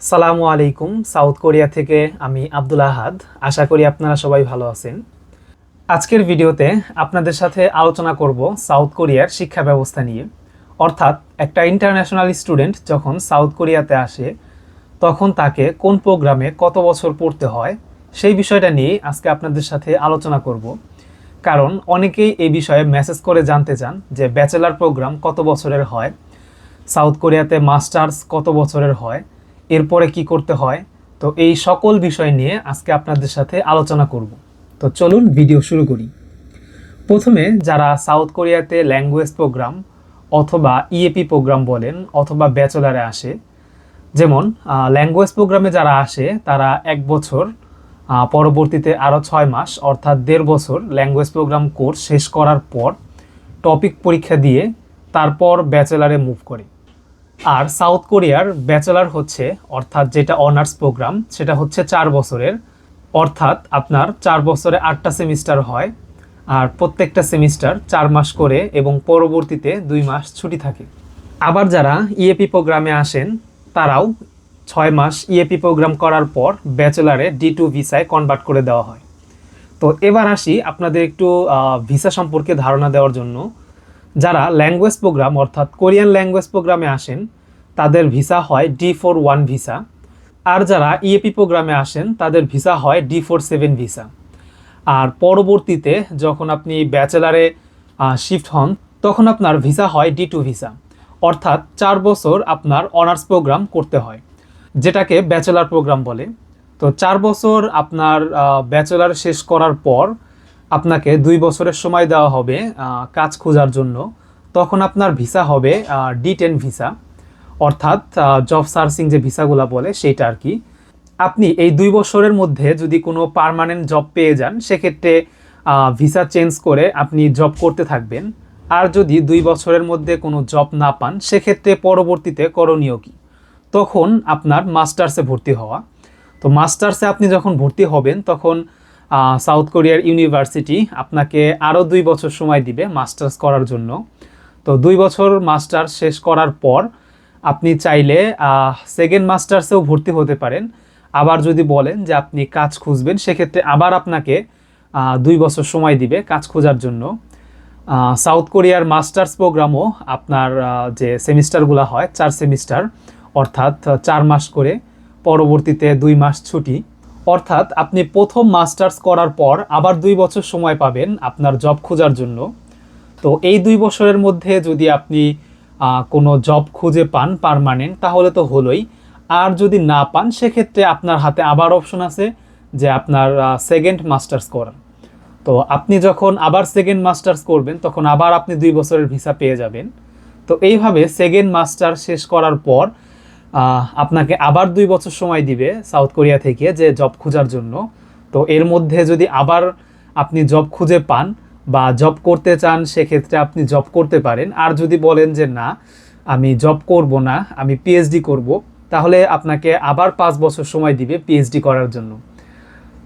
সালামু আলাইকুম, south Korea থেকে আমি আব্দুল আহাদ। আশা করি আপনারা সবাই ভালো আছেন। আজকের ভিডিওতে আপনাদের সাথে আলোচনা করব সাউথ কোরিয়ার শিক্ষা ব্যবস্থা নিয়ে। অর্থাৎ একটা ইন্টারন্যাশনাল স্টুডেন্ট যখন সাউথ কোরিয়াতে আসে, তখন তাকে কোন প্রোগ্রামে কত বছর পড়তে হয়, সেই বিষয়টা নিয়ে আজকে আপনাদের সাথে আলোচনা করব। কারণ অনেকেই এই বিষয়ে মেসেজ করে জানতে চান যে ব্যাচেলার প্রোগ্রাম কত বছরের হয়, সাউথ কোরিয়াতে মাস্টার্স কত বছরের হয় এরপরে কি করতে হয়? তো এই সকল বিষয় নিয়ে আজকে আপনাদের সাথে আলোচনা করব। তো চলুন ভিডিও শুরু করি। প্রথমে যারা সাউথ কোরিয়াতে ল্যাঙ্গুয়েজ প্রোগ্রাম অথবা ইএপি প্রোগ্রাম বলেন অথবা ব্যাচেলারে আসে, যেমন ল্যাঙ্গুয়েজ প্রোগ্রামে যারা আসে, তারা এক বছর পরবর্তীতে আরও ছয় মাস, অর্থাৎ দেড় বছর ল্যাঙ্গুয়েজ প্রোগ্রাম কোর্স শেষ করার পর টপিক পরীক্ষা দিয়ে তারপর ব্যাচেলারে মুভ করে। আর সাউথ কোরিয়ার ব্যাচেলার হচ্ছে, অর্থাৎ যেটা অনার্স প্রোগ্রাম, সেটা হচ্ছে চার বছরের। অর্থাৎ আপনার চার বছরে আটটা সেমিস্টার হয়, আর প্রত্যেকটা সেমিস্টার চার মাস করে এবং পরবর্তীতে দুই মাস ছুটি থাকে। আবার যারা ইএপি প্রোগ্রামে আসেন, তারাও ছয় মাস ইএপি প্রোগ্রাম করার পর ব্যাচেলারে ডি টু ভিসায় কনভার্ট করে দেওয়া হয়। তো এবার আসি আপনাদের একটু ভিসা সম্পর্কে ধারণা দেওয়ার জন্য। যারা ল্যাঙ্গুয়েজ প্রোগ্রাম অর্থাৎ কোরিয়ান ল্যাঙ্গুয়েজ প্রোগ্রামে আসেন, তাদের ভিসা হয় ডি ফোর ওয়ান ভিসা আর যারা ইএপি প্রোগ্রামে আসেন, তাদের ভিসা হয় ডি ফোর সেভেন ভিসা আর পরবর্তীতে যখন আপনি ব্যাচেলারে শিফট হন, তখন আপনার ভিসা হয় ডি টু ভিসা অর্থাৎ চার বছর আপনার অনার্স প্রোগ্রাম করতে হয়, যেটাকে ব্যাচেলার প্রোগ্রাম বলে। তো চার বছর আপনার ব্যাচেলার শেষ করার পর আপনাকে দুই বছরের সময় দেওয়া হবে কাজ খোঁজার জন্য। তখন আপনার ভিসা হবে ডি টেন ভিসা। অর্থাৎ জব সার্চিং যে ভিসাগুলো বলে সেইটা আর কি। আপনি এই দুই বছরের মধ্যে যদি কোনো পার্মানেন্ট জব পেয়ে যান, সেক্ষেত্রে ভিসা চেঞ্জ করে আপনি জব করতে থাকবেন। আর যদি দুই বছরের মধ্যে কোনো জব না পান, সেক্ষেত্রে পরবর্তীতে করণীয় কী? তখন আপনার মাস্টার্সে ভর্তি হওয়া। তো মাস্টার্সে আপনি যখন ভর্তি হবেন, তখন সাউথ কোরিয়ার ইউনিভার্সিটি আপনাকে আরও দুই বছর সময় দিবে মাস্টার্স করার জন্য। তো দুই বছর মাস্টার্স শেষ করার পর আপনি চাইলে সেকেন্ড মাস্টার্সেও ভর্তি হতে পারেন। আবার যদি বলেন যে আপনি কাজ খুঁজবেন, সেক্ষেত্রে আবার আপনাকে দুই বছর সময় দিবে কাজ খোঁজার জন্য। সাউথ কোরিয়ার মাস্টার্স প্রোগ্রামও আপনার যে সেমিস্টারগুলো হয়, চার সেমিস্টার, অর্থাৎ চার মাস করে পরবর্তীতে দুই মাস ছুটি। অর্থাৎ আপনি প্রথম মাস্টার্স করার পর আবার দুই বছর সময় পাবেন আপনার জব খোঁজার জন্য। তো এই দুই বছরের মধ্যে যদি আপনি কোনো জব খুঁজে পান পারমানেন্ট তাহলে তো হলোই। আর যদি না পান, সেক্ষেত্রে আপনার হাতে আবার অপশন আছে যে আপনার সেকেন্ড মাস্টার্স করার। তো আপনি যখন আবার সেকেন্ড মাস্টার্স করবেন, তখন আবার আপনি দুই বছরের ভিসা পেয়ে যাবেন। তো এইভাবে সেকেন্ড মাস্টার শেষ করার পর আপনাকে আবার দুই বছর সময় দিবে সাউথ কোরিয়া থেকে যে জব খোঁজার জন্য। তো এর মধ্যে যদি আবার আপনি জব খুঁজে পান বা জব করতে চান, সেক্ষেত্রে আপনি জব করতে পারেন। আর যদি বলেন যে, না, আমি জব করব না, আমি পিএইচডি করব, তাহলে আপনাকে আবার পাঁচ বছর সময় দিবে পিএইচডি করার জন্য।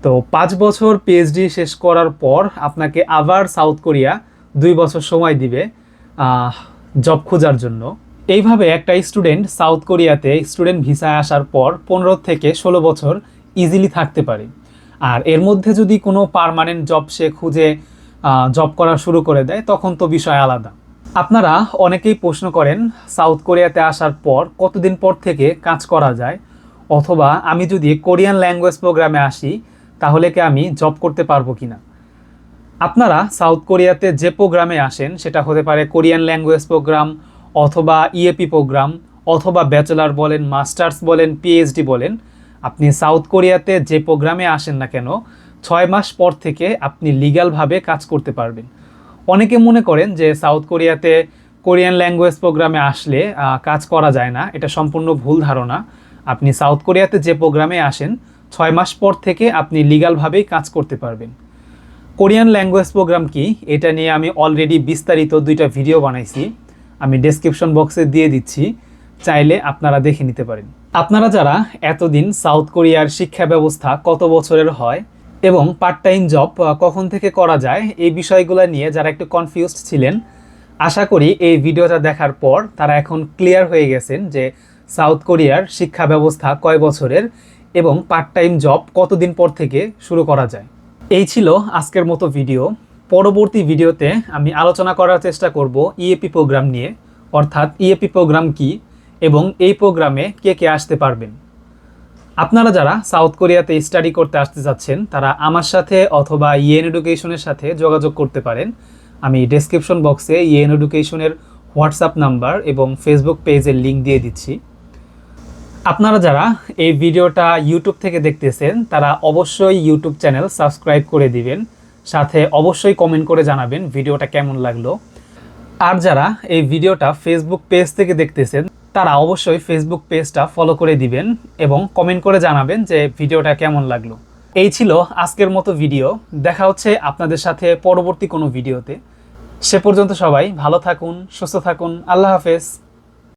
তো পাঁচ বছর পিএইচডি শেষ করার পর আপনাকে আবার সাউথ কোরিয়া দুই বছর সময় দিবে জব খোঁজার জন্য। এইভাবে একটা স্টুডেন্ট সাউথ কোরিয়াতে স্টুডেন্ট ভিসায় আসার পর পনেরো থেকে ষোলো বছর ইজিলি থাকতে পারে। আর এর মধ্যে যদি কোনো পার্মানেন্ট জব সে খুঁজে জব করা শুরু করে দেয়, তখন তো বিষয় আলাদা। আপনারা অনেকেই প্রশ্ন করেন, সাউথ কোরিয়াতে আসার পর কতদিন পর থেকে কাজ করা যায়? অথবা আমি যদি কোরিয়ান ল্যাঙ্গুয়েজ প্রোগ্রামে আসি, তাহলে কি আমি জব করতে পারব কিনা? আপনারা সাউথ কোরিয়াতে যে প্রোগ্রামে আসেন, সেটা হতে পারে কোরিয়ান ল্যাঙ্গুয়েজ প্রোগ্রাম অথবা ইএপি প্রোগ্রাম অথবা ব্যাচেলার বলেন মাস্টার্স বলেন পিএইচডি বলেন, আপনি সাউথ কোরিয়াতে যে প্রোগ্রামে আসেন না কেন, ছয় মাস পর থেকে আপনি লিগালভাবে কাজ করতে পারবেন। অনেকে মনে করেন যে সাউথ কোরিয়াতে কোরিয়ান ল্যাঙ্গুয়েজ প্রোগ্রামে আসলে কাজ করা যায় না, এটা সম্পূর্ণ ভুল ধারণা। আপনি সাউথ কোরিয়াতে যে প্রোগ্রামে আসেন, ছয় মাস পর থেকে আপনি লিগ্যালভাবেই কাজ করতে পারবেন। কোরিয়ান ল্যাঙ্গুয়েজ প্রোগ্রাম কি? এটা নিয়ে আমি অলরেডি বিস্তারিত দুইটা ভিডিও বানাইছি। আমি ডেসক্রিপশন বক্সে দিয়ে দিচ্ছি, চাইলে আপনারা দেখে নিতে পারেন। আপনারা যারা এতদিন সাউথ কোরিয়ার শিক্ষা ব্যবস্থা কত বছরের হয় এবং পার্ট টাইম জব কখন থেকে করা যায়, এই বিষয়গুলো নিয়ে যারা একটু কনফিউজড ছিলেন, আশা করি এই ভিডিওটা দেখার পর তারা এখন ক্লিয়ার হয়ে গেছেন যে সাউথ কোরিয়ার শিক্ষা ব্যবস্থা কয় বছরের এবং পার্ট টাইম জব কতদিন পর থেকে শুরু করা যায়। এই ছিল আজকের মতো ভিডিও পরবর্তী ভিডিওতে আমি আলোচনা করার চেষ্টা করব ইএপি প্রোগ্রাম নিয়ে, অর্থাৎ ইএপি প্রোগ্রাম কি এবং এই প্রোগ্রামে কে কে আসতে পারবেন। আপনারা যারা সাউথ কোরিয়াতে স্টাডি করতে আসতে যাচ্ছেন, তারা আমার সাথে অথবা ইএন এডুকেশনের সাথে যোগাযোগ করতে পারেন। আমি ডেসক্রিপশন বক্সে ইএন এডুকেশনের হোয়াটসঅ্যাপ নাম্বার এবং ফেসবুক পেজের লিঙ্ক দিয়ে দিচ্ছি। আপনারা যারা এই ভিডিওটা ইউটিউব থেকে দেখতেছেন, তারা অবশ্যই ইউটিউব চ্যানেল সাবস্ক্রাইব করে দিবেন। সাথে অবশ্যই কমেন্ট করে জানাবেন ভিডিওটা কেমন লাগল। আর যারা এই ভিডিওটা ফেসবুক পেজ থেকে দেখতেছেন, তারা অবশ্যই ফেসবুক পেজটা ফলো করে দিবেন এবং কমেন্ট করে জানাবেন যে ভিডিওটা কেমন লাগল। এই ছিল আজকের মতো ভিডিও দেখা হচ্ছে আপনাদের সাথে পরবর্তী কোনো ভিডিওতে সে পর্যন্ত সবাই ভালো থাকুন, সুস্থ থাকুন। আল্লাহ হাফেজ।